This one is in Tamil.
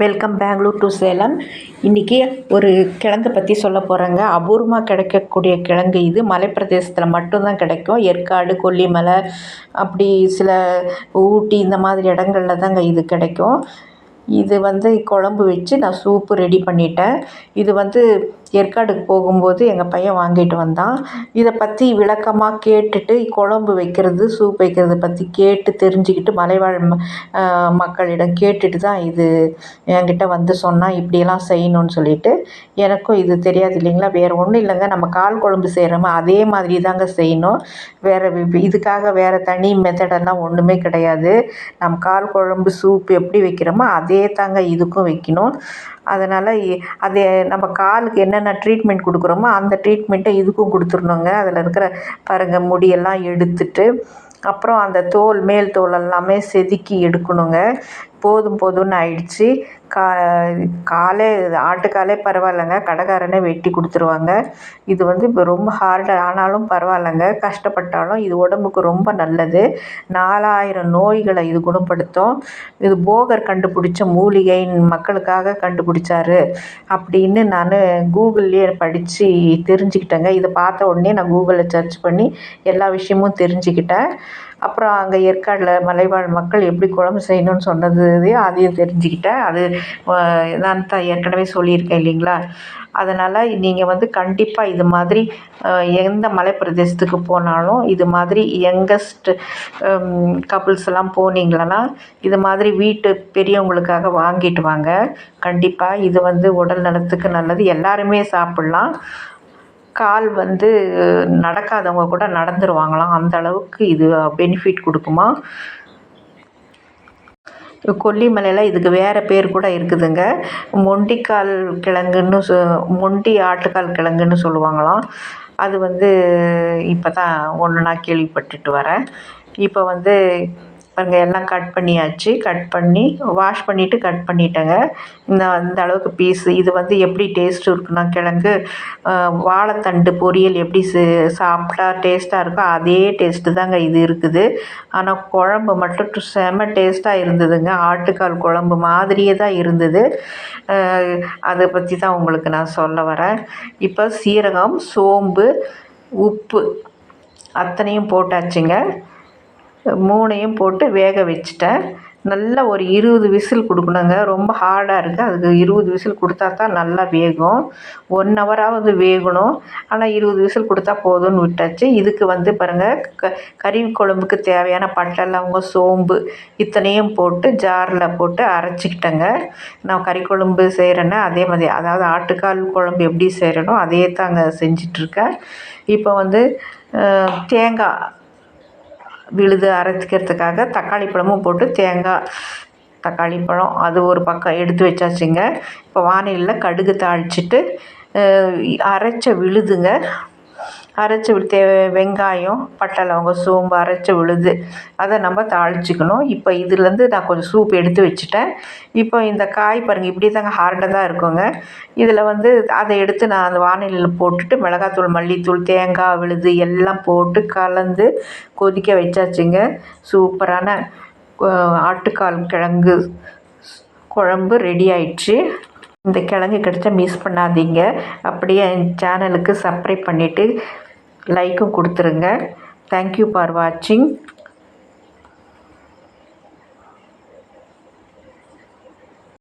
வெல்கம் பெங்களூர் டு சேலம் இன்றைக்கி ஒரு கிழங்கு பற்றி சொல்ல போகிறேங்க அபூர்வமாக கிடைக்கக்கூடிய கிழங்கு இது. மலைப்பிரதேசத்தில் மட்டும்தான் கிடைக்கும். ஏற்காடு கொல்லிமலை அப்படி சில ஊட்டி இந்த மாதிரி இடங்கள்ல தாங்க இது கிடைக்கும். இது வந்து குழம்பு வச்சு நான் சூப்பு ரெடி பண்ணிட்டேன். இது வந்து ஏற்காடுக்கு போகும்போது எங்கள் பையன் வாங்கிட்டு வந்தான். இதை பற்றி விளக்கமாக கேட்டுட்டு குழம்பு வைக்கிறது சூப் வைக்கிறத பற்றி கேட்டு தெரிஞ்சுக்கிட்டு மலைவாழ் மக்களிடம் கேட்டுட்டு தான் இது என்கிட்ட வந்து சொன்னான் இப்படியெல்லாம் செய்யணும்னு சொல்லிட்டு எனக்கும் இது தெரியாது இல்லைங்களா? வேறு ஒன்றும் இல்லைங்க. நம்ம கால் குழம்பு செய்கிறோமோ அதே மாதிரி தாங்க செய்யணும். வேறு இதுக்காக வேறு தனி மெத்தடெல்லாம் ஒன்றுமே கிடையாது. நம்ம கால் குழம்பு சூப் எப்படி வைக்கிறோமோ அதே தாங்க இதுக்கும் வைக்கணும். அதனால் அது நம்ம காலுக்கு என்னென்ன ட்ரீட்மெண்ட் கொடுக்குறோமோ அந்த ட்ரீட்மெண்ட்டை இதுக்கும் கொடுத்துர்ணுங்க அதில் இருக்கிற பாருங்கள் முடியெல்லாம் எடுத்துட்டு அப்புறம் அந்த தோல் மேல் தோல் எல்லாமே செதுக்கி எடுக்கணுங்க. போதும் போதும்னு ஆயிடுச்சு. கா காலே ஆட்டுக்காலே பரவாயில்லைங்க. கடைக்காரனே வெட்டி கொடுத்துருவாங்க. இது வந்து இப்போ ரொம்ப ஹார்டு ஆனாலும் பரவாயில்லைங்க. கஷ்டப்பட்டாலும் இது உடம்புக்கு ரொம்ப நல்லது. நாலாயிரம் நோய்களை இது குணப்படுத்தும். இது போகர் கண்டுபிடிச்ச மூலிகை மக்களுக்காக கண்டுபிடிச்சாரு அப்படின்னு நான் கூகுள்லேயே படித்து தெரிஞ்சுக்கிட்டேங்க. இதை பார்த்த உடனே நான் கூகுளில் சர்ச் பண்ணி எல்லா விஷயமும் தெரிஞ்சுக்கிட்டேன். அப்புறம் அங்கே ஏற்காடில் மலைவாழ் மக்கள் எப்படி குழம்பு செய்யணும்னு சொன்னது அதையும் தெரிஞ்சுக்கிட்டேன். அது நான் தான் ஏற்கனவே சொல்லியிருக்கேன் இல்லைங்களா? அதனால் நீங்கள் வந்து கண்டிப்பாக இது மாதிரி எந்த மலை பிரதேசத்துக்கு போனாலும் இது மாதிரி யங்கஸ்ட் கப்புள்ஸ் எல்லாம் போனீங்களன்னா இது மாதிரி வீட்டு பெரியவங்களுக்காக வாங்கிட்டு வாங்க. கண்டிப்பாக இது வந்து உடல் நலத்துக்கு நல்லது. எல்லாருமே சாப்பிட்லாம். கால் வந்து நடக்காதவங்க கூட நடந்துருவாங்களாம். அந்த அளவுக்கு இது பெனிஃபிட் கொடுக்குமா? கொல்லிமலையில் இதுக்கு வேறு பேர் கூட இருக்குதுங்க. மொண்டிக்கால் கிழங்குன்னு சொ மொண்டி ஆட்டுக்கால் கிழங்குன்னு சொல்லுவாங்களாம். அது வந்து இப்போ தான் ஒன்று நான் கேள்விப்பட்டுட்டு வரேன். இப்போ வந்து பாருங்கள் எல்லாம் கட் பண்ணியாச்சு. கட் பண்ணி வாஷ் பண்ணிவிட்டு கட் பண்ணிட்டேங்க. இந்த அந்த அளவுக்கு பீஸு இது வந்து எப்படி டேஸ்ட்டு இருக்குன்னா கிழங்கு வாழைத்தண்டு பொரியல் எப்படி சே சாப்பிட்டா டேஸ்ட்டாக இருக்கோ அதே டேஸ்ட்டு தாங்க இது இருக்குது. ஆனால் குழம்பு மட்டும் செம டேஸ்ட்டாக இருந்ததுங்க. ஆட்டுக்கால் குழம்பு மாதிரியே தான் இருந்தது. அதை பற்றி தான் உங்களுக்கு நான் சொல்ல வரேன். இப்போ சீரகம் சோம்பு உப்பு அத்தனையும் போட்டாச்சுங்க. மூணையும் போட்டு வேக வச்சுட்டேன். நல்லா ஒரு இருபது விசில் கொடுக்கணுங்க. ரொம்ப ஹார்டாக இருக்குது அதுக்கு இருபது விசில் கொடுத்தா தான் நல்லா வேகும். ஒன் ஹவராவது வேகணும். ஆனால் இருபது விசில் கொடுத்தா போதும்னு விட்டாச்சு. இதுக்கு வந்து பாருங்கள் க கறி குழம்புக்கு தேவையான பட்டை சோம்பு இத்தனையும் போட்டு ஜாரில் போட்டு அரைச்சிக்கிட்டேங்க. நான் கறி குழம்பு செய்கிறேன்னா அதே மாதிரி அதாவது ஆட்டுக்கால் குழம்பு எப்படி செய்கிறேனோ அதே தாங்க செஞ்சிட்ருக்கேன் இப்போ வந்து தேங்காய் விழுது அரைச்சிக்கிறதுக்காக தக்காளி பழமும் போட்டு தேங்காய் தக்காளி பழம் அது ஒரு பக்கம் எடுத்து வச்சாச்சுங்க. இப்போ வானிலையில் கடுகு தாளிச்சிட்டு அரைச்ச விழுதுங்க. அரைச்சி தே வெங்காயம் பட்டை லவங்கம் சோம்பு அரைச்சி விழுது. அதை நம்ம தாளிச்சிக்கணும். இப்போ இதுலேருந்து நான் கொஞ்சம் சூப் எடுத்து வச்சுட்டேன். இப்போ இந்த காய் பாருங்கள் இப்படி தாங்க ஹார்டாக தான் இருக்குங்க. இதில் வந்து அதை எடுத்து நான் அந்த வானிலையில் போட்டுட்டு மிளகாத்தூள் மல்லித்தூள் தேங்காய் விழுது எல்லாம் போட்டு கலந்து கொதிக்க வச்சாச்சுங்க. சூப்பரான ஆட்டுக்கால் கிழங்கு குழம்பு ரெடி ஆயிடுச்சு. இந்த கிழங்கு கிடச்சா மிஸ் பண்ணாதீங்க. அப்படியே என் சேனலுக்கு சப்ஸ்கிரைப் பண்ணிவிட்டு லைக்கும் கொடுத்துருங்க. தேங்க்யூ ஃபார் வாட்சிங்